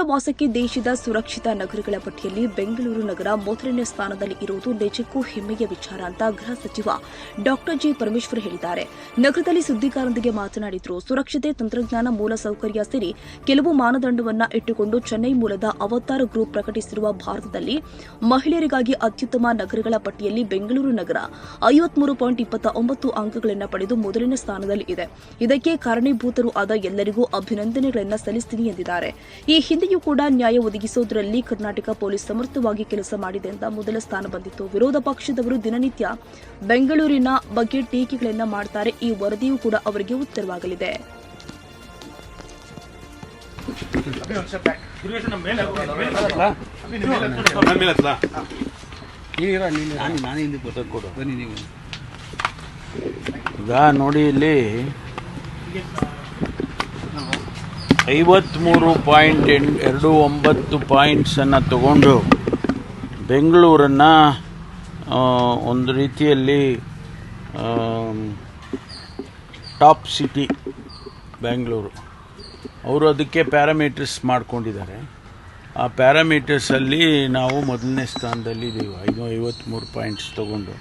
ಪ್ರವಾಸಕ್ಕೆ ದೇಶದ ಸುರಕ್ಷಿತ ನಗರಗಳ ಪಟ್ಟಿಯಲ್ಲಿ ಬೆಂಗಳೂರು ನಗರ ಮೊದಲನೇ ಸ್ಥಾನದಲ್ಲಿ ಇರುವುದು ನಿಜಕ್ಕೂ ಹೆಮ್ಮೆಯ ವಿಚಾರ ಅಂತ ಗೃಹ ಸಚಿವ ಡಾಕ್ಟರ್ ಜಿ ಪರಮೇಶ್ವರ್ ಹೇಳಿದ್ದಾರೆ. ನಗರದಲ್ಲಿ ಸುದ್ದಿಗಾರರೊಂದಿಗೆ ಮಾತನಾಡಿದ್ರು, ಸುರಕ್ಷತೆ ತಂತ್ರಜ್ಞಾನ ಮೂಲಸೌಕರ್ಯ ಸೇರಿ ಕೆಲವು ಮಾನದಂಡವನ್ನ ಇಟ್ಟುಕೊಂಡು ಚೆನ್ನೈ ಮೂಲದ ಅವತಾರ ಗ್ರೂಪ್ ಪ್ರಕಟಿಸಿರುವ ಭಾರತದಲ್ಲಿ ಮಹಿಳೆಯರಿಗಾಗಿ ಅತ್ಯುತ್ತಮ ನಗರಗಳ ಪಟ್ಟಿಯಲ್ಲಿ ಬೆಂಗಳೂರು ನಗರ ಐವತ್ಮೂರು ಪಾಯಿಂಟ್ ಇಪ್ಪತ್ತ ಒಂಬತ್ತು ಅಂಕಗಳನ್ನು ಪಡೆದು ಮೊದಲನೇ ಸ್ಥಾನದಲ್ಲಿ ಇದೆ. ಇದಕ್ಕೆ ಕಾರಣೀಭೂತರು ಆದ ಎಲ್ಲರಿಗೂ ಅಭಿನಂದನೆಗಳನ್ನು ಸಲ್ಲಿಸ್ತೀನಿ ಎಂದಿದ್ದಾರೆ. ಈ ಹಿಂದೆಯೂ ಕೂಡ ನ್ಯಾಯ ಒದಗಿಸುವುದರಲ್ಲಿ ಕರ್ನಾಟಕ ಪೊಲೀಸ್ ಸಮರ್ಥವಾಗಿ ಕೆಲಸ ಮಾಡಿದೆ ಅಂತ ಮೊದಲ ಸ್ಥಾನ ಬಂದಿತ್ತು. ವಿರೋಧ ಪಕ್ಷದವರು ದಿನನಿತ್ಯ ಬೆಂಗಳೂರಿನ ಬಗ್ಗೆ ಟೀಕೆಗಳನ್ನು ಮಾಡ್ತಾರೆ. ಈ ವರದಿಯೂ ಕೂಡ ಅವರಿಗೆ ಉತ್ತರವಾಗಲಿದೆ. ನೋಡಿ ಇಲ್ಲಿ ಐವತ್ತ್ಮೂರು ಪಾಯಿಂಟ್ ಎಂಟು, ಎರಡು ಒಂಬತ್ತು ಪಾಯಿಂಟ್ಸನ್ನು ತಗೊಂಡು ಬೆಂಗಳೂರನ್ನು ಒಂದು ರೀತಿಯಲ್ಲಿ ಟಾಪ್ ಸಿಟಿ ಬೆಂಗಳೂರು. ಅವರು ಅದಕ್ಕೆ ಪ್ಯಾರಾಮೀಟರ್ಸ್ ಮಾಡ್ಕೊಂಡಿದ್ದಾರೆ. ಆ ಪ್ಯಾರಾಮೀಟರ್ಸಲ್ಲಿ ನಾವು ಮೊದಲನೇ ಸ್ಥಾನದಲ್ಲಿದ್ದೀವಿ. ಐದು ಐವತ್ತ್ಮೂರು ಪಾಯಿಂಟ್ಸ್ ತೊಗೊಂಡು.